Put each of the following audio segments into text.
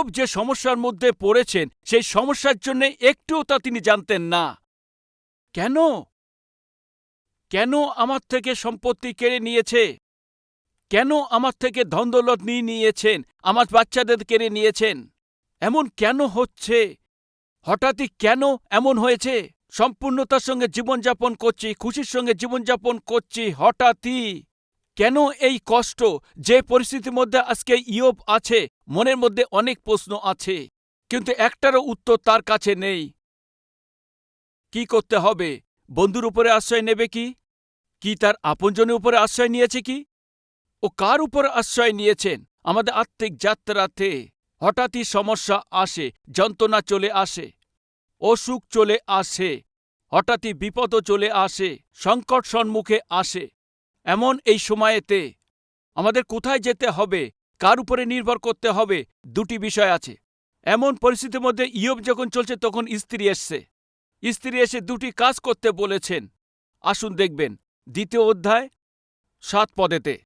ইয়োব যে সমস্যার মধ্যে পড়েছেন, সেই সমস্যার জন্য একটুও তা তিনি জানতেন না। কেন? কেন আমার থেকে সম্পত্তি কেড়ে নিয়েছে? কেন আমার থেকে ধন্দলত নিয়ে নিয়েছেন? আমার বাচ্চাদের কেড়ে নিয়েছেন? এমন কেন হচ্ছে? হঠাৎই কেন এমন হয়েছে? সম্পূর্ণতার সঙ্গে জীবনযাপন করছি, খুশির সঙ্গে জীবনযাপন করছি, হঠাৎই। কেন এই কষ্ট যে পরিস্থিতির মধ্যে আজকে ইয়োব আছে? মনের মধ্যে অনেক প্রশ্ন আছে, কিন্তু একটারও উত্তর তার কাছে নেই। কি করতে হবে? বন্ধুর উপরে আশ্রয় নেবে কি? কি তার আপনজনের উপরে আশ্রয় নিয়েছে কি? ও কার উপর আশ্রয় নিয়েছেন? আমাদের আত্মিক যাত্রাতে হঠাৎই সমস্যা আসে, যন্ত্রণা চলে আসে, অসুখ চলে আসে, হঠাৎই বিপদও চলে আসে, সংকট সম্মুখে আসে। এমন এই সময়েতে আমাদের কোথায় যেতে হবে, কার উপরে নির্ভর করতে হবে, দুটি বিষয় আছে। এমন পরিস্থিতির মধ্যে ইয়ব যখন চলছে তখন স্ত্রী এসছে। স্ত্রী এসে দুটি কাজ করতে বলেছেন। আসুন দেখবেন, দ্বিতীয় অধ্যায়, সাত পদেতে।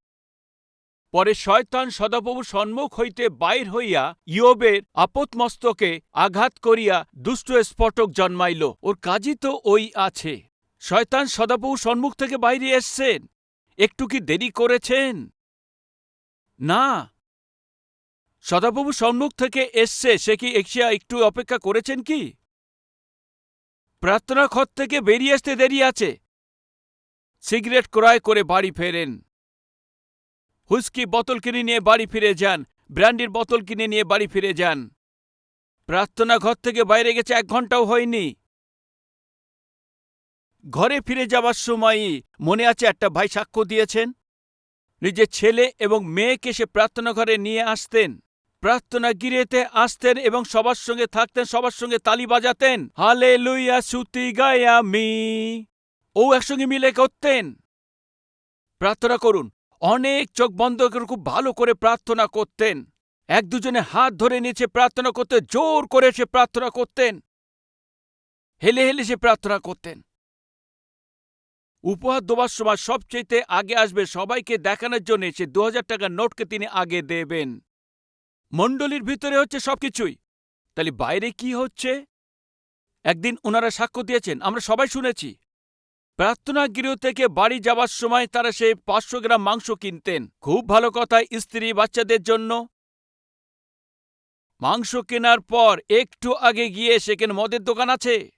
পরে শয়তান সদাপ্রভু সম্মুখ হইতে বাইর হইয়া ইয়বের আপতমস্তকে আঘাত করিয়া দুষ্ট স্ফটক জন্মাইল। ওর কাজই তো ওই আছে। শয়তান সদাপ্রভু সম্মুখ থেকে বাইরে এসছেন। একটু কি দেরি করেছেন? না। সদাপ্রভু সম্মুখ থেকে এসছে, সে কি এশিয়া একটু অপেক্ষা করেছেন কি? প্রার্থনা ঘর থেকে বেরিয়ে আসতে দেরি আছে। সিগারেট ক্রয় করে বাড়ি ফেরেন। হুস্কি বোতল কিনে নিয়ে বাড়ি ফিরে যান, ব্র্যান্ডির বোতল কিনে নিয়ে বাড়ি ফিরে যান। প্রার্থনা ঘর থেকে বাইরে গেছে, এক ঘন্টাও হয়নি। ঘরে ফিরে যাবার সময়ই মনে আছে একটা ভাই সাক্ষ্য দিয়েছেন? নিজের ছেলে এবং মেয়েকে সে প্রার্থনা ঘরে নিয়ে আসতেন। প্রার্থনা গিরেতে আসতেন এবং সবার সঙ্গে থাকতেন, সবার সঙ্গে তালি বাজাতেন। হালে লুইয়া সুতি গায়া মি ও একসঙ্গে মিলে করতেন। প্রার্থনা করুন। অনেক চোখ বন্ধ করে খুব ভালো করে প্রার্থনা করতেন। এক দুজনে হাত ধরে নিয়েছে প্রার্থনা করতে, জোর করে সে প্রার্থনা করতেন। হেলে হেলে সে প্রার্থনা করতেন। উপহার দেওয়ার সময় সবচেয়ে আগে আসবে সবাইকে দেখানোর জন্য সে দু হাজার টাকার নোটকে তিনি আগে দেবেন। মণ্ডলীর ভিতরে হচ্ছে সবকিছুই। তাহলে বাইরে কি হচ্ছে? একদিন ওনারা সাক্ষ্য দিয়েছেন, আমরা সবাই শুনেছি। প্রার্থনা গৃহ থেকে বাড়ি যাবার সময় তারা সে পাঁচশো গ্রাম মাংস কিনতেন। খুব ভালো কথা, স্ত্রী বাচ্চাদের জন্য। মাংস কেনার পর একটু আগে গিয়ে সেখানে মদের দোকান আছে।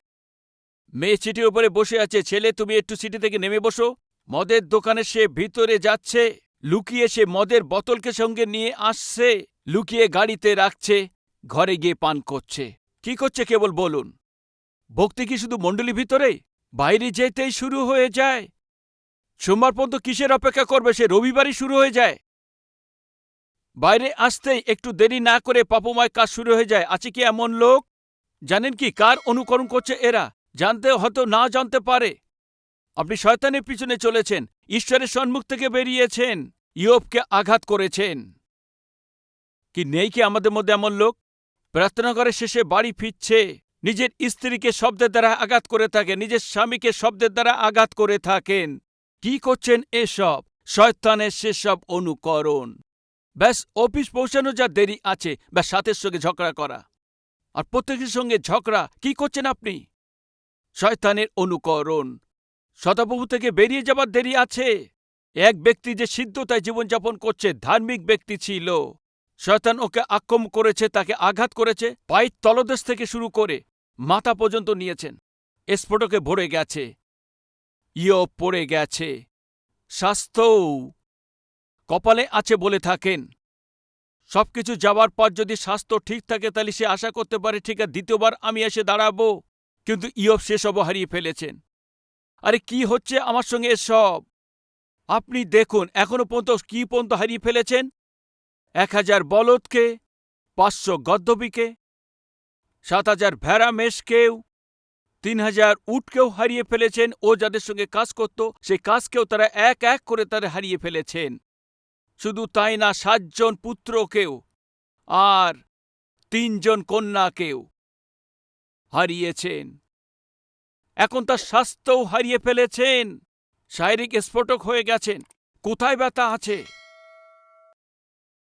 মেয়ে সিটির উপরে বসে আছে, ছেলে, তুমি একটু সিটি থেকে নেমে বসো। মদের দোকানে সে ভিতরে যাচ্ছে, লুকিয়ে সে মদের বোতলকে সঙ্গে নিয়ে আসছে, লুকিয়ে গাড়িতে রাখছে, ঘরে গিয়ে পান করছে। কি করছে কেবল বলুন? ভক্তি কি শুধু মণ্ডলী ভিতরে? বাইরে যেতেই শুরু হয়ে যায়। সোমবার পর্যন্ত কিসের অপেক্ষা করবে? সে রবিবারই শুরু হয়ে যায়। বাইরে আসতেই একটু দেরি না করে পাপময় কাজ শুরু হয়ে যায়। আছে কি এমন লোক? জানেন কি কার অনুকরণ করছে এরা? জানতে হয়তো না জানতে পারে। আপনি শয়তানের পিছনে চলেছেন, ঈশ্বরের সম্মুখ থেকে বেরিয়েছেন, ইয়োবকে আঘাত করেছেন। কি নেই কি আমাদের মধ্যে এমন লোক? প্রার্থনা করে শেষে বাড়ি ফিরছে, নিজের স্ত্রীকে শব্দের দ্বারা আঘাত করে থাকে, নিজের স্বামীকে শব্দের দ্বারা আঘাত করে থাকেন। কি করছেন এসব? শয়তানের সেসব অনুকরণ। ব্যাস, অফিস পৌঁছানো যা দেরি আছে, ব্যাস, সাথের সঙ্গে ঝগড়া করা। আর প্রত্যেকের সঙ্গে ঝগড়া, কি করছেন আপনি? শয়তানের অনুকরণ। সদাপ্রভু থেকে বেরিয়ে যাবার দেরি আছে। এক ব্যক্তি যে সিদ্ধতায় জীবনযাপন করছে, ধার্মিক ব্যক্তি ছিল। শয়তান ওকে আক্রম করেছে, তাকে আঘাত করেছে, পায়ের তলদেশ থেকে শুরু করে মাথা পর্যন্ত নিয়েছেন। স্ফোটকে ভরে গেছে। ইয় পড়ে গেছে। স্বাস্থ্যও কপালে আছে বলে থাকেন। সবকিছু যাওয়ার পর যদি স্বাস্থ্য ঠিক থাকে, তাহলে সে আশা করতে পারে, ঠিক আছে, দ্বিতীয়বার আমি এসে দাঁড়াবো। কিন্তু ইয়ব সেসবও হারিয়ে ফেলেছেন। আরে কি হচ্ছে আমার সঙ্গে এসব? আপনি দেখুন, এখনও পর্যন্ত কি পর্যন্ত হারিয়ে ফেলেছেন? এক হাজার বলদকে, পাঁচশো গদ্দবিকে সাত হাজার ভেড়া মেষকেও, তিন হাজার উটকেও হারিয়ে ফেলেছেন। ও যাদের সঙ্গে কাজ করত, সেই কাজকেও তারা এক এক করে তারা হারিয়ে ফেলেছেন। শুধু তাই না, সাতজন পুত্রকেও, আর তিনজন কন্যাকেও। হারিয়েছেন। এখন তার স্বাস্থ্যও হারিয়ে ফেলেছেন। শারীরিক স্ফোটক হয়ে গেছেন। কোথায় ব্যথা আছে?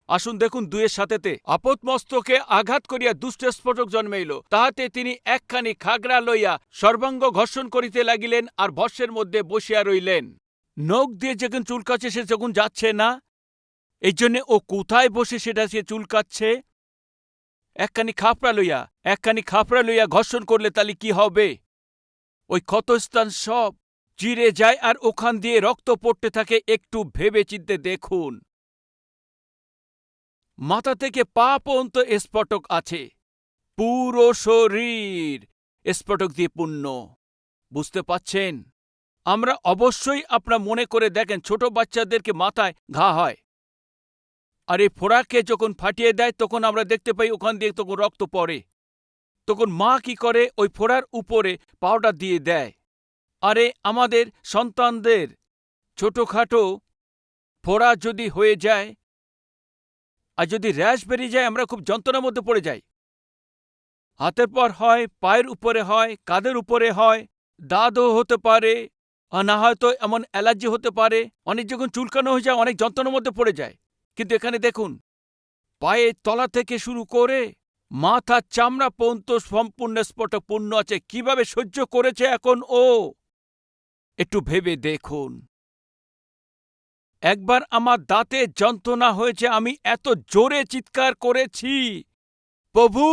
আসুন দেখুন দুয়ের সাথেতে। আপদ মস্তকে আঘাত করিয়া দুষ্ট স্ফোটক জন্মাইল। তাহাতে তিনি একখানি খাগড়া লইয়া সর্বাঙ্গ ঘর্ষণ করিতে লাগিলেন আর ভস্যের মধ্যে বসিয়া রইলেন। নখ দিয়ে যখন চুলকাচ্ছে সে যখন যাচ্ছে না এই জন্যে ও কোথায় বসে সেটা সে চুলকাচ্ছে? একখানি খাপড়া লইয়া, একখানি খাপড়া লইয়া ঘর্ষণ করলে তাহলে কি হবে? ওই ক্ষতস্থান সব চিরে যায় আর ওখান দিয়ে রক্ত পড়তে থাকে, একটু ভেবে চিনতে দেখুন। মাথা থেকে পা পর্যন্ত স্ফটক আছে। পুরো শরীর স্ফটক দিয়ে পূর্ণ। বুঝতে পাচ্ছেন? আমরা অবশ্যই আপনার মনে করে দেখেন, ছোট বাচ্চাদেরকে মাথায় ঘা হয়। আর এই ফোড়াকে যখন ফাটিয়ে দেয়, তখন আমরা দেখতে পাই ওখান দিয়ে তখন রক্ত পড়ে। তখন মা কি করে? ওই ফোড়ার উপরে পাউডার দিয়ে দেয়। আরে, আমাদের সন্তানদের ছোটখাটো ফোড়া যদি হয়ে যায় আর যদি র্যাশ বেরিয়ে যায়, আমরা খুব যন্ত্রণার মধ্যে পড়ে যাই। হাতের পর হয়, পায়ের উপরে হয় কাদের উপরে হয় দাঁতও হতে পারে, আর না হয়তো এমন অ্যালার্জি হতে পারে, অনেক যখন চুলকানো হয়ে যায়, অনেক যন্ত্রণার মধ্যে পড়ে যায়। কিন্তু এখানে দেখুন পায়ের তলা থেকে শুরু করে মাথার চামড়া পর্যন্ত সম্পূর্ণ স্পট পূর্ণ আছে। কীভাবে সহ্য করেছে এখন ও? একটু ভেবে দেখুন। একবার আমার দাঁতে যন্ত্রণা হয়েছে, আমি এত জোরে চিৎকার করেছি। প্রভু,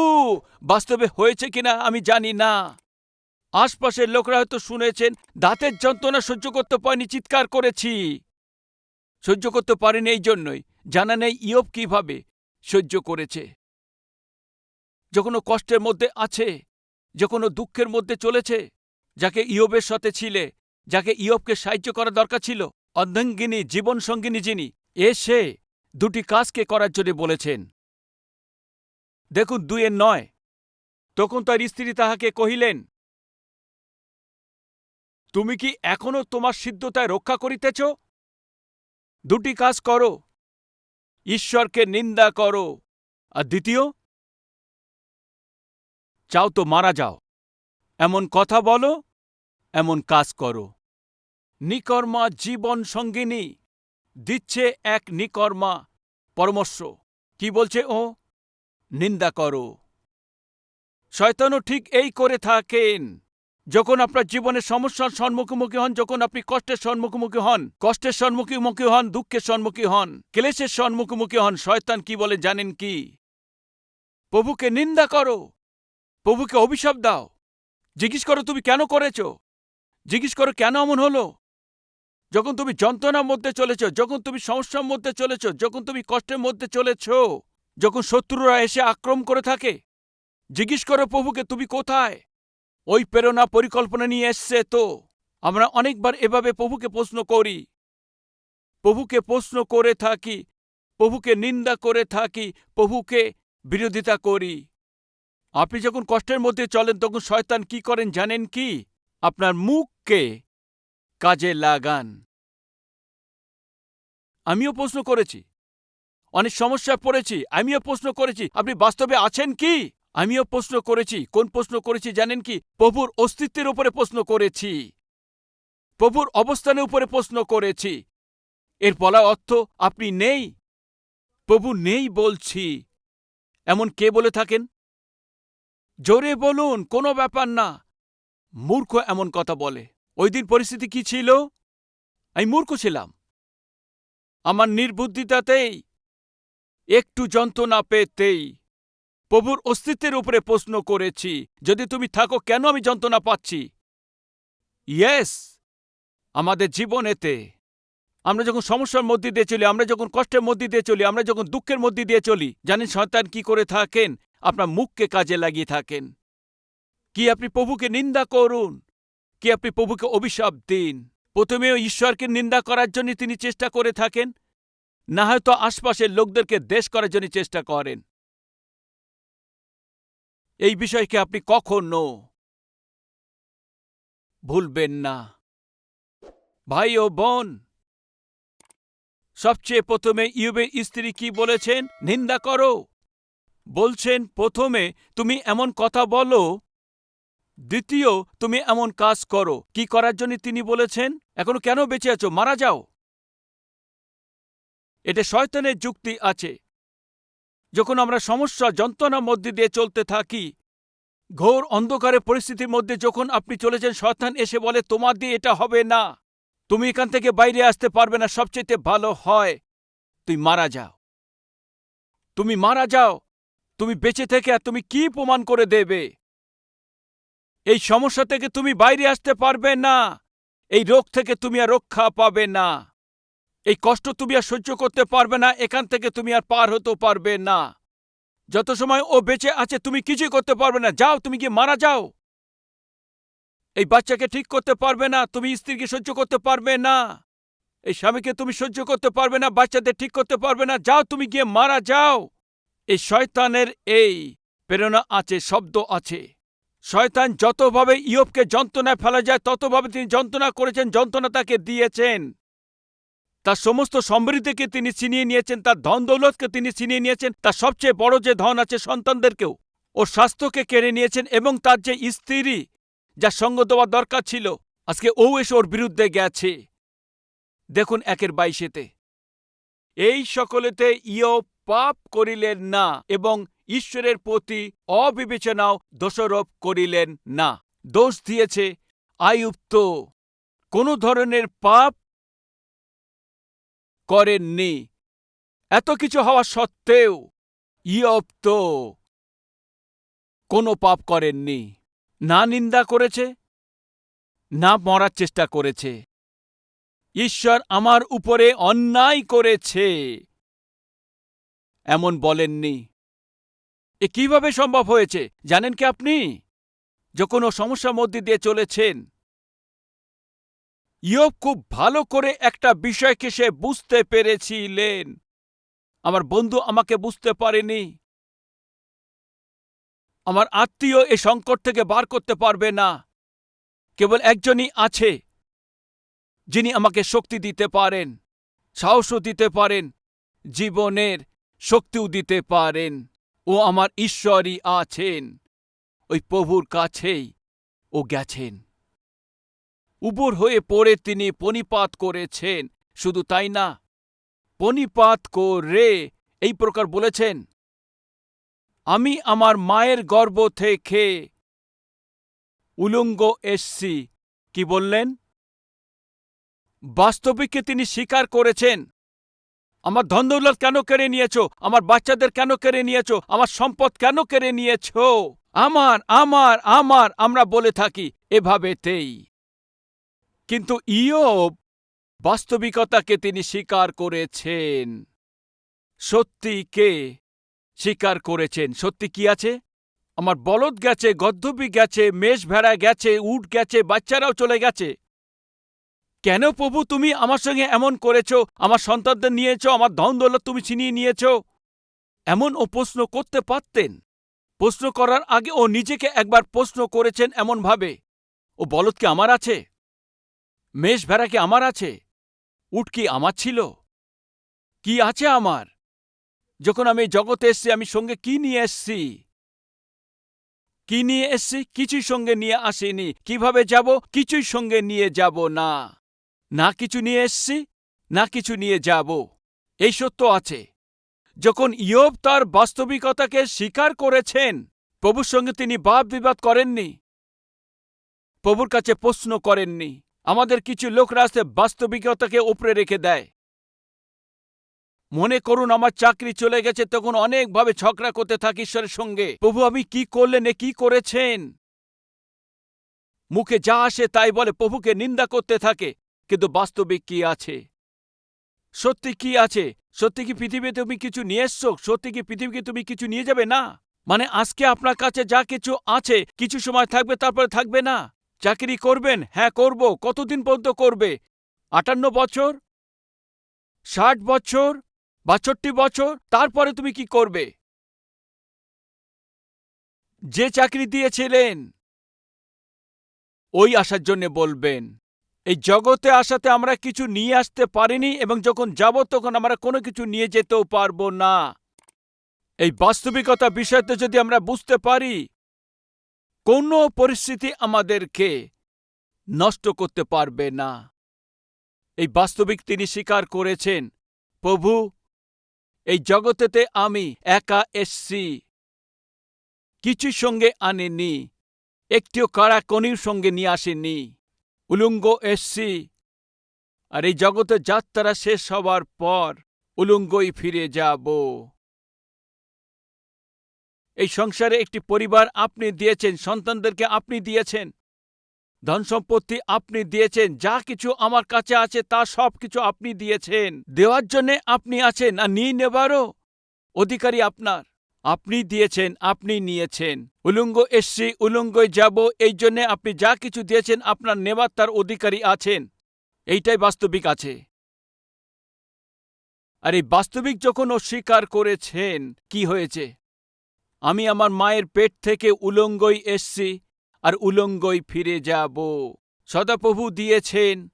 বাস্তবে হয়েছে কিনা আমি জানি না। আশপাশের লোকরা হয়তো শুনেছেন, দাঁতের যন্ত্রণা সহ্য করতে পারেনি, চিৎকার করেছি। সহ্য করতে পারেনি এই জন্যই। জানা নেই ইয়ব কীভাবে সহ্য করেছে? যখন ও কষ্টের মধ্যে আছে যখন ও দুঃখের মধ্যে চলেছে, যাকে ইয়বের সাথে ছিলে, যাকে ইয়বকে সাহায্য করা দরকার ছিল। অর্ধাঙ্গিনী জীবনসঙ্গিনী যিনি এসে দুটি কাজকে করার জন্য বলেছেন। দেখুন দুইয়ের নয়। তখন তার স্ত্রী তাহাকে কহিলেন, তুমি কি এখনও তোমার সিদ্ধতায় রক্ষা করিতেছ? দুটি কাজ করো ঈশ্বরকে নিন্দা করো। আর দ্বিতীয়, চাও তো মারা যাও। এমন কথা বলো, এমন কাজ করো। নিকর্মা জীবন সঙ্গিনী, দিচ্ছে এক নিকর্মা পরামর্শ কি বলছে ও? নিন্দা করো। শয়তানও ঠিক এই করে থাকেন। যখন আপনার জীবনের সমস্যার সম্মুখীমুখী হন, যখন আপনি কষ্টের সম্মুখীমুখী হন, কষ্টের সম্মুখীমুখী হন, দুঃখের সম্মুখী হন, ক্লেশের সম্মুখীমুখী হন, শয়তান কি বলে জানেন কি? প্রভুকে নিন্দা করো। প্রভুকে অভিশাপ দাও। জিজ্ঞেস করো, তুমি কেন করেছ? জিজ্ঞেস করো, কেন এমন হলো? যখন তুমি যন্ত্রণার মধ্যে চলেছ, যখন তুমি সমস্যার মধ্যে চলেছ, যখন তুমি কষ্টের মধ্যে চলেছ, যখন শত্রুরা এসে আক্রমণ করে থাকে, জিজ্ঞেস করো, প্রভুকে তুমি কোথায়? ওই প্রেরণা পরিকল্পনা নিয়ে এসছে তো। আমরা অনেকবার এভাবে প্রভুকে প্রশ্ন করি। প্রভুকে প্রশ্ন করে থাকি, প্রভুকে নিন্দা করে থাকি, প্রভুকে বিরোধিতা করি। আপনি যখন কষ্টের মধ্যে চলেন, তখন শয়তান কি করেন জানেন কি? আপনার মুখকে কাজে লাগান। আমিও প্রশ্ন করেছি। অনেক সমস্যায় পড়েছি, আমিও প্রশ্ন করেছি, আপনি বাস্তবে আছেন কি? আমিও প্রশ্ন করেছি। কোন প্রশ্ন করেছি জানেন কি? প্রভুর অস্তিত্বের উপরে প্রশ্ন করেছি। প্রভুর অবস্থানের উপরে প্রশ্ন করেছি। এর বলা অর্থ, আপনি নেই। প্রভু নেই বলছি। এমন কে বলে থাকেন? জোরে বলুন, কোনো ব্যাপার না। মূর্খ এমন কথা বলে। ওই দিন পরিস্থিতি কি ছিল? আমি মূর্খ ছিলাম। আমার নির্বুদ্ধিতাতেই, একটু যন্ত্রণা পেতেই। প্রভুর অস্তিত্বের উপরে প্রশ্ন করেছি। যদি তুমি থাকো, কেন আমি যন্ত্রণা পাচ্ছি? ইয়েস আমাদের জীবনেতে আমরা যখন সমস্যার মধ্যে দিয়ে চলি, আমরা যখন কষ্টের মধ্যে দিয়ে চলি, আমরা যখন দুঃখের মধ্যে দিয়ে চলি, জানেন সন্তান কি করে থাকেন? আপনার মুখকে কাজে লাগিয়ে থাকেন। কি আপনি প্রভুকে নিন্দা করুন? কি আপনি প্রভুকে অভিশাপ দিন? প্রথমেও ঈশ্বরকে নিন্দা করার জন্য তিনি চেষ্টা করে থাকেন, না হয়তো আশপাশের লোকদেরকে দেশ করার জন্য চেষ্টা করেন। এই বিষয়কে আপনি কখনো ভুলবেন না। ভাই ও বোন, সবচেয়ে প্রথমে ইউবের স্ত্রী কি বলেছেন? নিন্দা করো। বলছেন, প্রথমে তুমি এমন কথা বলো, দ্বিতীয় তুমি এমন কাজ করো। কি করার জন্য তিনি বলেছেন? এখনও কেন বেঁচে আছো? মারা যাও। এটা শয়তানের যুক্তি আছে। যখন আমরা সমস্যা, যন্ত্রণার মধ্যে দিয়ে চলতে থাকি, ঘোর অন্ধকারের পরিস্থিতির মধ্যে যখন আপনি চলেছেন, শয়তান এসে বলে, তোমার দিয়ে এটা হবে না। তুমি এখান থেকে বাইরে আসতে পারবে না। সবচেয়ে ভালো হয় তুই মারা যাও। তুমি মারা যাও। তুমি বেঁচে থেকে আর তুমি কি প্রমাণ করে দেবে? এই সমস্যা থেকে তুমি বাইরে আসতে পারবে না। এই রোগ থেকে তুমি আর রক্ষা পাবে না। এই কষ্ট তুমি আর সহ্য করতে পারবে না, এখান থেকে তুমি আর পার হতে পারবে না। যত সময় ও বেঁচে আছে, তুমি কিছুই করতে পারবে না। যাও, তুমি কি মারা যাও। এই বাচ্চাকে ঠিক করতে পারবে না, তুমি স্ত্রীকে সহ্য করতে পারবে না। এই স্বামীকে তুমি সহ্য করতে পারবে না, বাচ্চাদের ঠিক করতে পারবে না। যাও, তুমি গিয়ে মারা যাও। এই শয়তানের এই প্রেরণা আছে, শব্দ আছে। শয়তান যতভাবে ইয়বকে যন্ত্রণায় ফেলা যায়, ততভাবে তিনি যন্ত্রণা করেছেন, যন্ত্রণা তাকে দিয়েছেন। তার সমস্ত সমৃদ্ধিকে তিনি ছিনিয়ে নিয়েছেন, তার ধন দৌলতকে তিনি ছিনিয়ে নিয়েছেন, তার সবচেয়ে বড় যে ধন আছে সন্তানদেরকেও। ওর স্বাস্থ্যকে কেড়ে নিয়েছেন এবং তার যে স্ত্রী যা সঙ্গ দেওয়া দরকার ছিল, আজকে ও এসে ওর বিরুদ্ধে গেছে। দেখুন একের বাইশেতে। এই সকলেতে ইয় পাপ করিলেন না এবং ঈশ্বরের প্রতি অবিবেচনাও দোষারোপ করিলেন না। দোষ দিয়েছে আয়ুক্ত। কোনো ধরনের পাপ করেননি। এত কিছু হওয়া সত্ত্বেও ইয়ব তো কোনো পাপ করেননি। না নিন্দা করেছে, না মরার চেষ্টা করেছে। ঈশ্বর আমার উপরে অন্যায় করেছে। এমন বলেননি। এ কীভাবে সম্ভব হয়েছে? জানেন কি আপনি? যখন ও সমস্যার মধ্যে দিয়ে চলেছেন ইয়ব খুব ভালো করে একটা বিষয়কে সে বুঝতে পেরেছিলেন। আমার বন্ধু আমাকে বুঝতে পারেনি। আমার আত্মীয় এ সংকট থেকে বার করতে পারবে না। কেবল একজনই আছে, যিনি আমাকে শক্তি দিতে পারেন, সাহসও দিতে পারেন, জীবনের শক্তিও দিতে পারেন। ও আমার ঈশ্বরই আছেন। ওই প্রভুর কাছেই ও গেছেন। উবর হয়ে পড়ে তিনি পনিপাত করেছেন। শুধু তাই না, পনিপাত করে এই প্রকার বলেছেন, আমি আমার মায়ের গর্ভ থেকে উলঙ্গ এসছি। কি বললেন? বাস্তবিককে তিনি স্বীকার করেছেন, আমার ধনদৌলত কেন কেড়ে নিয়েছ? আমার বাচ্চাদের কেন কেড়ে নিয়েছ? আমার সম্পদ কেন কেড়ে নিয়েছ? আমার আমার আমার, আমরা বলে থাকি এভাবেতেই। কিন্তু ইয়ব বাস্তবিকতাকে তিনি স্বীকার করেছেন। সত্যি কে স্বীকার করেছেন? সত্যি কি আছে? আমার বলদ গেছে গদ্ধবি গেছে, মেষ ভেড়া গেছে, উট গেছে, বাচ্চারাও চলে গেছে। কেন প্রভু তুমি আমার সঙ্গে এমন করেছ? আমার সন্তানদের নিয়েছ, আমার ধন দৌলত তুমি ছিনিয়ে নিয়েছ। এমন ও প্রশ্ন করতে পারতেন। প্রশ্ন করার আগে ও নিজেকে একবার প্রশ্ন করেছেন এমনভাবে। ও বলদ কি আমার আছে? মেষ ভেড়া কি আমার আছে? উট কি আমার ছিল? কি আছে আমার? যখন আমি জগতে এসছি, আমি সঙ্গে কি নিয়ে এসছি? কি নিয়ে এসছি? কিছুই সঙ্গে নিয়ে আসিনি। কীভাবে যাব? কিছুই সঙ্গে নিয়ে যাব না। না কিছু নিয়ে এসছি, না কিছু নিয়ে যাব। এই সত্য আছে। যখন ইয়ব তার বাস্তবিকতাকে স্বীকার করেছেন, প্রভুর সঙ্গে তিনি বাদ বিবাদ করেননি, প্রভুর কাছে প্রশ্ন করেননি। আমাদের কিছু লোক রাস্তে বাস্তবিকতাকে উপরে রেখে দেয়। মনে করুন, আমার চাকরি চলে গেছে, তখন অনেকভাবে ঝগড়া করতে থাকি ঈশ্বরের সঙ্গে। প্রভু আমি কি করলেন এ কি করেছেন? মুখে যা আসে তাই বলে, প্রভুকে নিন্দা করতে থাকে, কিন্তু বাস্তবিক কি আছে? সত্যি কি আছে? সত্যি কি পৃথিবীতে তুমি কিছু নিয়ে এসছো? সত্যি কি পৃথিবীকে তুমি কিছু নিয়ে যাবে? না। মানে আজকে আপনার কাছে যা কিছু আছে, কিছু সময় থাকবে, তারপরে থাকবে না। চাকরি করবেন? হ্যাঁ করব। কতদিন পর্যন্ত করবে? আটান্ন বছর? ষাট বছর? বাষট্টি বছর? তারপরে তুমি কি করবে? যে চাকরি দিয়েছিলেন, ওই আসার জন্য বলবেন, এই জগতে আসাতে আমরা কিছু নিয়ে আসতে পারিনি এবং যখন যাব তখন আমরা কোনো কিছু নিয়ে যেতেও পারব না। এই বাস্তবিকতা বিষয়তে যদি আমরা বুঝতে পারি কোনো পরিস্থিতি আমাদেরকে নষ্ট করতে পারবে না। এই বাস্তবিক তিনি স্বীকার করেছেন, প্রভু, এই জগতেতে আমি একা এসছি। কিছু সঙ্গে আনেনি একটিও কারাকনির সঙ্গে নিয়ে আসেনি উলুঙ্গ এসছি, আর এই জগতে যাত্রা শেষ হওয়ার পর উলুঙ্গই ফিরে যাব। এই সংসারে একটি পরিবার আপনি দিয়েছেন, সন্তানদেরকে আপনি দিয়েছেন। ধন সম্পত্তি আপনি দিয়েছেন, যা কিছু আমার কাছে আছে তা সব কিছু আপনি দিয়েছেন। দেওয়ার জন্যে আপনি আছেন আর নিয়ে নেবারও অধিকারী আপনার। আপনি দিয়েছেন, আপনি নিয়েছেন। উলুঙ্গ এসছি, উলুঙ্গই যাব, এই জন্যে আপনি যা কিছু দিয়েছেন আপনার নেবার তার অধিকারী আছেন। এইটাই বাস্তবিক আছে। আর এই বাস্তবিক যখন অস্বীকার করেছেন, কি হয়েছে? আমি আমার মায়ের পেট থেকে উলঙ্গই এসছি আর উলঙ্গই ফিরে যাব। সদাপ্রভু দিয়েছেন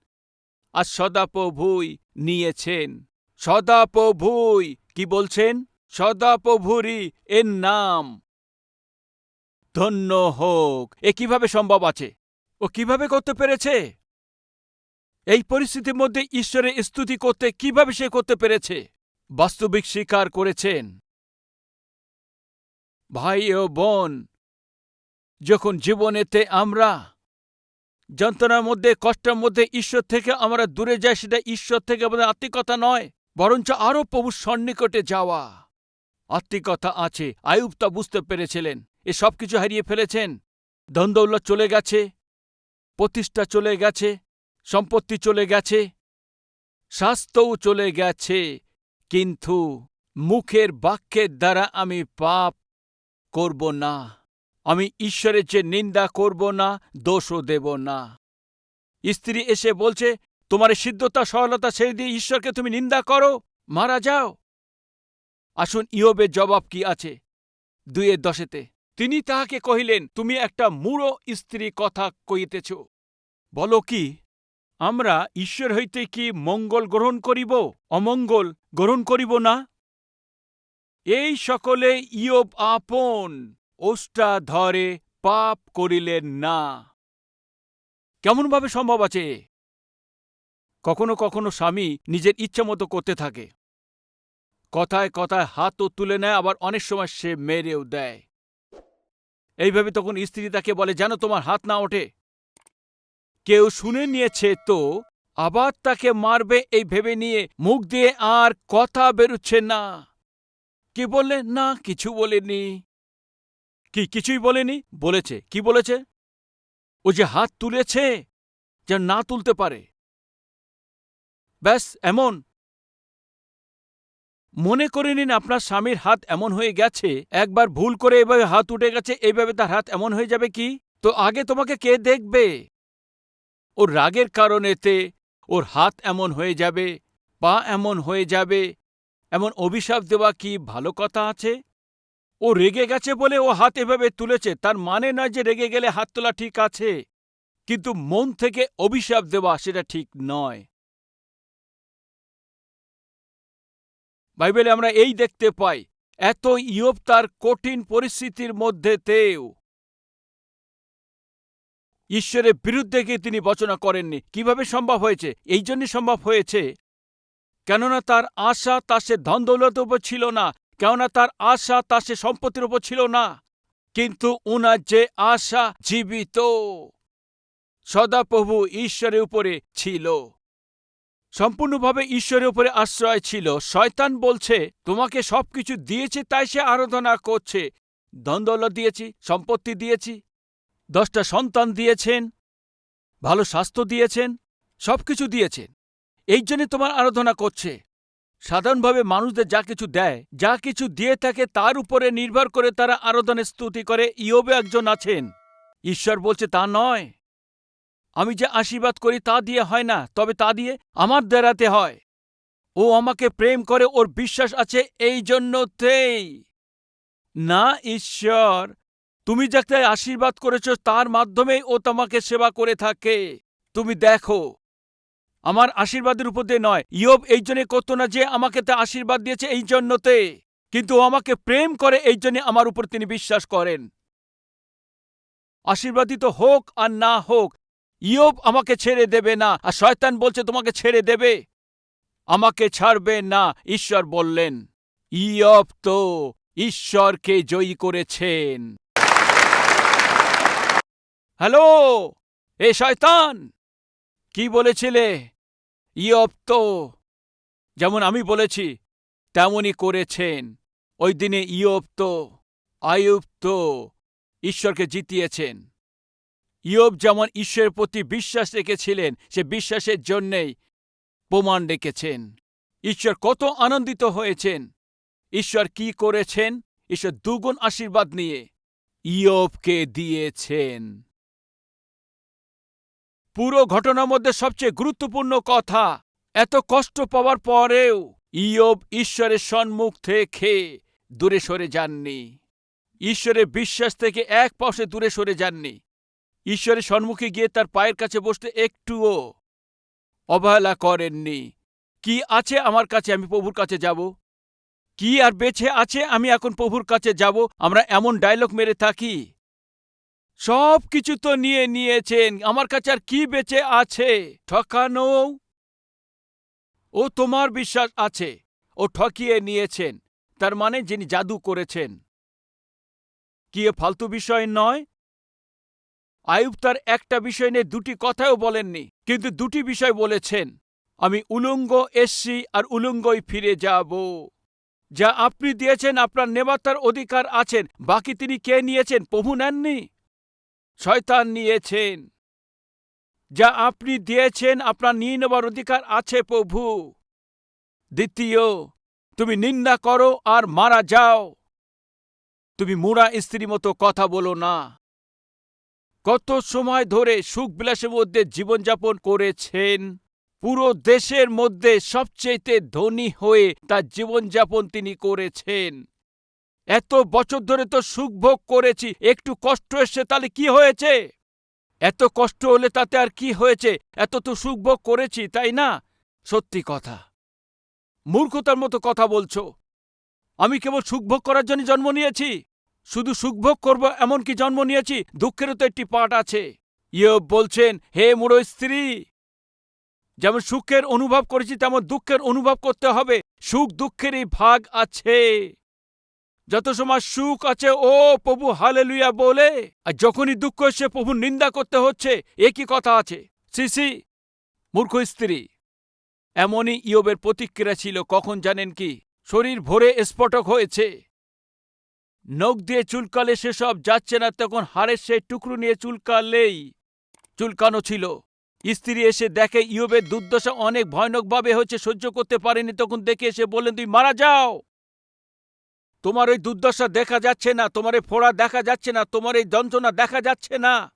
আর সদাপ্রভুই নিয়েছেন। সদাপ্রভুই, কি বলছেন? সদাপ্রভুরই এর নাম। ধন্য হোক। এ কীভাবে সম্ভব আছে? ও কীভাবে করতে পেরেছে? এই পরিস্থিতির মধ্যে ঈশ্বরের স্তুতি করতে কীভাবে সে করতে পেরেছে? বাস্তবিক স্বীকার করেছেন। ভাই ও বোন, যখন জীবনেতে আমরা যন্ত্রণার মধ্যে, কষ্টের মধ্যে ঈশ্বর থেকে আমরা দূরে যাই, সেটা ঈশ্বর থেকে আমাদের আত্মিকতা নয়, বরঞ্চ আরও প্রভুর সন্নিকটে যাওয়া। আত্মিকতা আছে। আয়ুব তা বুঝতে পেরেছিলেন। এ সব কিছু হারিয়ে ফেলেছেন। দ্বন্দ্বৌল্য চলে গেছে। প্রতিষ্ঠা চলে গেছে। সম্পত্তি চলে গেছে। স্বাস্থ্যও চলে গেছে। কিন্তু মুখের বাক্যের দ্বারা আমি পাপ করব না। আমি ঈশ্বরের চেয়ে নিন্দা করব না, দোষও দেব না। স্ত্রী এসে বলছে, তোমার সিদ্ধতা, সরলতা ছেড়ে দিয়ে ঈশ্বরকে তুমি নিন্দা করো, মারা যাও। আসুন, ইয়বের জবাব কি আছে? দুইয়ের দশেতে, তিনি তাহাকে কহিলেন, তুমি একটা মূঢ় স্ত্রী কথা কইতেছ বলো কি, আমরা ঈশ্বর হইতে কি মঙ্গল গ্রহণ করিব, অমঙ্গল গ্রহণ করিব না? এই সকলে ইয়ব আপন, ওষ্টা ধরে পাপ করিলেন না। কেমনভাবে সম্ভব আছে? কখনো কখনো স্বামী নিজের ইচ্ছা মতো করতে থাকে। কথায় কথায় হাতও তুলে নেয়, আবার অনেক সময় সে মেরেও দেয়। এইভাবে তখন স্ত্রী তাকে বলে যেন তোমার হাত না ওঠে। কেউ শুনে নিয়েছে তো, আবার তাকে মারবে, এই ভেবে নিয়ে মুখ দিয়ে আর কথা বেরুচ্ছে না। কি বললে? না, কিছু বলেনি। কি, কিছুই বলেনি? বলেছে। কি বলেছে? ও যে হাত তুলেছে যা না তুলতে পারে। ব্যাস, এমন। মনে করে নিন আপনার স্বামীর হাত এমন হয়ে গেছে, একবার ভুল করে এভাবে হাত উঠে গেছে, এইভাবে তার হাত এমন হয়ে যাবে কি? তো আগে তোমাকে কে দেখবে? ওর রাগের কারণেতে ওর হাত এমন হয়ে যাবে, পা এমন হয়ে যাবে এমন অভিশাপ দেওয়া কি ভালো কথা আছে? ও রেগে গেছে বলে ও হাত এভাবে তুলেছে, তার মানে নয় যে রেগে গেলে হাত তোলা ঠিক আছে। কিন্তু মন থেকে অভিশাপ দেওয়া সেটা ঠিক নয়। বাইবেলে আমরা এই দেখতে পাই, এত ইয়ব তার কঠিন পরিস্থিতির মধ্যে মধ্যেতেও ঈশ্বরের বিরুদ্ধে গিয়ে তিনি বচনা করেননি। কীভাবে সম্ভব হয়েছে? এই জন্যই সম্ভব হয়েছে কেননা তার আশা তা সে ধন দৌলতের উপর ছিল না, কেননা তার আশা তা সে সম্পত্তির উপর ছিল না। কিন্তু উনার যে আশা জীবিত, সদাপ্রভু ঈশ্বরের উপরে ছিল। সম্পূর্ণভাবে ঈশ্বরের উপরে আশ্রয় ছিল। শয়তান বলছে, তোমাকে সবকিছু দিয়েছে, তাই সে আরাধনা করছে। দ্বন্দ্বল দিয়েছি, সম্পত্তি দিয়েছি, দশটা সন্তান দিয়েছেন, ভালো স্বাস্থ্য দিয়েছেন সব কিছু দিয়েছেন। এই জন্যে তোমার আরাধনা করছে। সাধারণভাবে মানুষদের যা কিছু দেয়, যা কিছু দিয়ে থাকে তার উপরে নির্ভর করে তারা আরাধনের স্তুতি করে। ইয়বে একজন আছেন। ঈশ্বর বলছে, তা নয়। আমি যে আশীর্বাদ করি তা দিয়ে হয় না, তবে তা দিয়ে আমার দেরাতে হয়। ও আমাকে প্রেম করে, ওর বিশ্বাস আছে এই জন্যতেই না, ঈশ্বর, তুমি যাকে আশীর্বাদ করেছ তার মাধ্যমেই ও তোমাকে সেবা করে থাকে। তুমি দেখো আমার আশীর্বাদের উপর দিয়ে নয়। ইয়ব এই জন্যে করত না যে আমাকে তা আশীর্বাদ দিয়েছে এই জন্যতে। কিন্তু আমাকে প্রেম করে এই জন্যে আমার উপর তিনি বিশ্বাস করেন। আশীর্বাদিত হোক আর না হোক, ইয়ব আমাকে ছেড়ে দেবে না। আর শয়তান বলছে, তোমাকে ছেড়ে দেবে? আমাকে ছাড়বে না, ঈশ্বর বললেন। ইয়ব তো ঈশ্বরকে জয়ী করেছেন। হ্যালো, এ শয়তান! কি বলেছিলে? ইয়ব তো যেমন আমি বলেছি, তেমনই করেছেন। ওই দিনে ইয়ব তো তো ঈশ্বরকে জিতিয়েছেন। ইয়ব যেমন ঈশ্বরের প্রতি বিশ্বাস রেখেছিলেন, সে বিশ্বাসের জন্যেই প্রমাণ রেখেছেন। ঈশ্বর কত আনন্দিত হয়েছেন। ঈশ্বর কি করেছেন? ঈশ্বর দুগুণ আশীর্বাদ নিয়ে ইয়বকে দিয়েছেন। পুরো ঘটনার মধ্যে সবচেয়ে গুরুত্বপূর্ণ কথা, এত কষ্ট পাওয়ার পরেও ইয়ব ঈশ্বরের সম্মুখ থেকে দূরে সরে যাননি। ঈশ্বরের বিশ্বাস থেকে এক পাশে দূরে সরে যাননি। ঈশ্বরের সম্মুখে গিয়ে তার পায়ের কাছে বসতে একটুও অবহেলা করেননি। কি আছে আমার কাছে? আমি প্রভুর কাছে যাব। কি আর বেছে আছে? আমি এখন প্রভুর কাছে যাব। আমরা এমন ডায়লগ মেরে থাকি সব কিছু তো নিয়ে নিয়েছেন, আমার কাছে আর কি বেঁচে আছে? ঠকানো। ও তোমার বিশ্বাস আছে, ও ঠকিয়ে নিয়েছেন, তার মানে যিনি জাদু করেছেন। কি এ ফালতু বিষয় নয়? আয়ুব তার একটা বিষয় নিয়ে দুটি কথাও বলেননি, কিন্তু দুটি বিষয় বলেছেন। আমি উলঙ্গ এসছি আর উলঙ্গই ফিরে যাব। যা আপনি দিয়েছেন, আপনার নেবার তার অধিকার আছেন, বাকি তিনি কে নিয়েছেন, প্রভু নেননি? শয়তান নিয়েছেন। যা আপনি দিয়েছেন আপনার নিয়ে নেবার অধিকার আছে প্রভু। দ্বিতীয়, তুমি নিন্দা করো আর মারা যাও। তুমি মুড়া স্ত্রী মতো কথা বলো না। কত সময় ধরে সুখ বিলাসের মধ্যে জীবনযাপন করেছেন, পুরো দেশের মধ্যে সবচেয়ে ধনী হয়ে তার জীবনযাপন তিনি করেছেন। এত বছর ধরে তো সুখভোগ করেছি, একটু কষ্ট এসছে, তাহলে কি হয়েছে? এত কষ্ট হলে তাতে আর কি হয়েছে? এত তো সুখভোগ করেছি, তাই না? সত্যি কথা। মূর্খতার মতো কথা বলছো। আমি কেবল সুখভোগ করার জন্য জন্ম নিয়েছি। শুধু সুখভোগ করব এমন কি জন্ম নিয়েছি, দুঃখেরও তো একটি পাঠ আছে। ইয়ে বলছেন, হে মুড়ো স্ত্রী, যেমন সুখের অনুভব করেছি, তেমন দুঃখের অনুভব করতে হবে। সুখ দুঃখেরই ভাগ আছে। যত সময় সুখ আছে, ও প্রভু, হালেলুয়া বলে, আর যখনই দুঃখ এসে প্রভুর নিন্দা করতে হচ্ছে একই কথা আছে? সিসি মূর্খ স্ত্রী, এমনই ইয়বের প্রতিক্রিয়া ছিল, কখন জানেন কি? শরীর ভরে স্ফটক হয়েছে। নখ দিয়ে চুলকালে সেসব যাচ্ছে না, তখন হাড়ের সেই টুকরো নিয়ে চুলকালেই চুলকানো ছিল। স্ত্রী এসে দেখে, ইয়বের দুর্দশা অনেক ভয়ানকভাবে হচ্ছে সহ্য করতে পারেনি, তখন দেখে এসে বললেন, তুই মারা যাও! তোমার ওই দুর্দশা দেখা যাচ্ছে না, তোমার এই ফোড়া দেখা যাচ্ছে না, তোমার এই যন্ত্রণা দেখা যাচ্ছে না।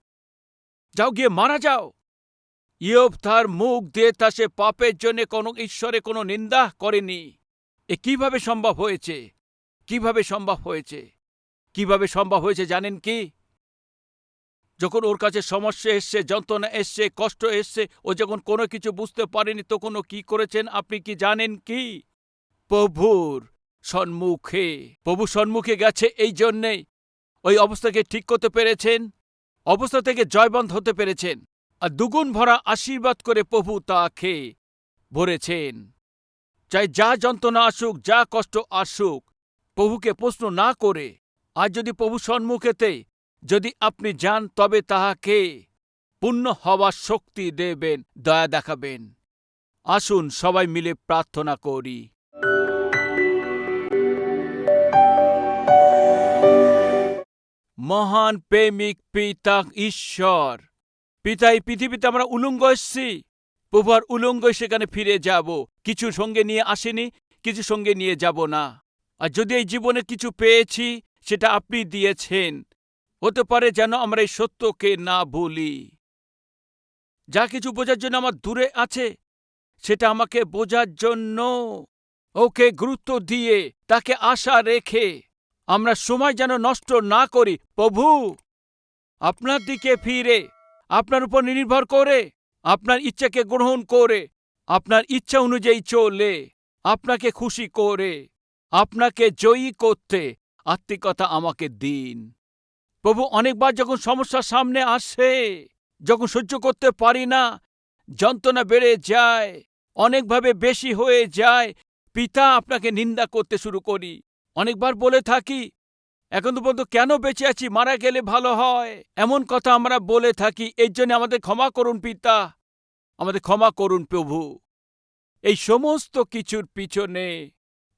যাও গিয়ে মারা যাও। ইয়ব তার মুখ দিয়ে তা সে পাপের জন্য কোনো ঈশ্বরে কোনো নিন্দা করেনি। এ কীভাবে সম্ভব হয়েছে? কীভাবে সম্ভব হয়েছে? কীভাবে সম্ভব হয়েছে জানেন কি? যখন ওর কাছে সমস্যা এসছে, যন্ত্রণা এসছে, কষ্ট এসছে, ও যখন কোনো কিছু বুঝতে পারেনি, তখন ও কি করেছেন আপনি কি জানেন কি? প্রভুর সম্মুখে প্রভু সন্মুখে গেছে এই জন্যেই। ওই অবস্থাকে ঠিক করতে পেরেছেন। অবস্থা থেকে জয়বন্ধ হতে পেরেছেন। আর দুগুণ ভরা আশীর্বাদ করে প্রভু তাকে ভরেছেন। চাই যা যন্ত্রণা আসুক, যা কষ্ট আসুক, প্রভুকে প্রশ্ন না করে। আর যদি প্রভু সম্মুখেতে যদি আপনি যান, তবে তাহাকে পূর্ণ হওয়ার শক্তি দেবেন, দয়া দেখাবেন। আসুন সবাই মিলে প্রার্থনা করি। মহান প্রেমিক পিতা ঈশ্বর। পিতা, এই পৃথিবীতে আমরা উলঙ্গ এসছি। প্রভার উলঙ্গ সেখানে ফিরে যাব। কিছু সঙ্গে নিয়ে আসেনি, কিছু সঙ্গে নিয়ে যাব না। আর যদি এই জীবনে কিছু পেয়েছি, সেটা আপনি দিয়েছেন। হতে পারে যেন আমরা এই সত্যকে না ভুলি। যা কিছু বোঝার জন্য আমার দূরে আছে, সেটা আমাকে বোঝার জন্য। ওকে গুরুত্ব দিয়ে তাকে আশা রেখে আমরা সময় যেন নষ্ট না করি। প্রভু, আপনার দিকে ফিরে, আপনার উপর নির্ভর করে, আপনার ইচ্ছাকে গ্রহণ করে, আপনার ইচ্ছা অনুযায়ী চলে, আপনাকে খুশি করে, আপনাকে জয়ী করতে আত্মিকতা আমাকে দিন। প্রভু, অনেকবার যখন সমস্যার সামনে আসে, যখন সহ্য করতে পারি না, যন্ত্রণা বেড়ে যায়, অনেকভাবে বেশি হয়ে যায়, পিতা আপনাকে নিন্দা করতে শুরু করি। অনেকবার বলে থাকি, এখন তো পর্যন্ত কেন বেঁচে আছি, মারা গেলে ভালো হয়? এমন কথা আমরা বলে থাকি, এর জন্য আমাদের ক্ষমা করুন পিতা, আমাদের ক্ষমা করুন প্রভু। এই সমস্ত কিছুর পিছনে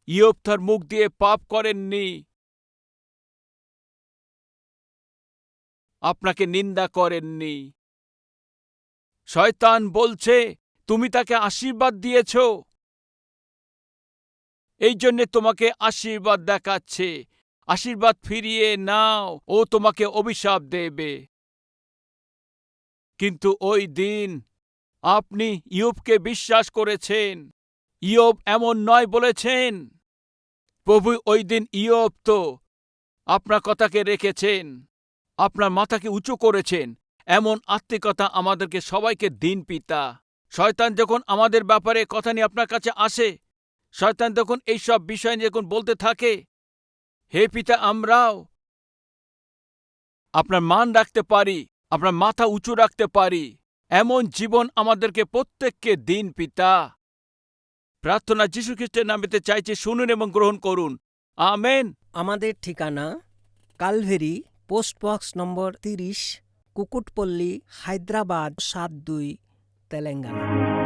ইয়োব মুখ দিয়ে পাপ করেননি। আপনাকে নিন্দা করেননি। শয়তান বলছে, তুমি তাকে আশীর্বাদ দিয়েছ এই জন্যে তোমাকে আশীর্বাদ দেখাচ্ছে। আশীর্বাদ ফিরিয়ে নাও ও তোমাকে অভিশাপ দেবে। কিন্তু ওই দিন আপনি ইয়বকে বিশ্বাস করেছেন। ইয়ব এমন নয় বলেছেন, প্রভু, ওই দিন ইয়ব তো আপনার কথাকে রেখেছেন, আপনার মাথাকে উঁচু করেছেন। এমন আত্মিকতা আমাদেরকে সবাইকে দিন পিতা। শয়তান যখন আমাদের ব্যাপারে কথা নিয়ে আপনার কাছে আসে শয়তান যখন এইসব বিষয় নিয়ে যখন বলতে থাকে, হে পিতা, আমরাও আপনার মান রাখতে পারি, আপনার মাথা উঁচু রাখতে পারি। এমন জীবন আমাদেরকে প্রত্যেককে দিন, পিতা। প্রার্থনা যীশু খ্রিস্টের নামেতে চাইছে, শুনুন এবং গ্রহণ করুন। আমেন। আমাদের ঠিকানা কালভেরি, পোস্ট বক্স নম্বর তিরিশ, কুকুটপল্লী, হায়দ্রাবাদ সাত দুই, তেলেঙ্গানা।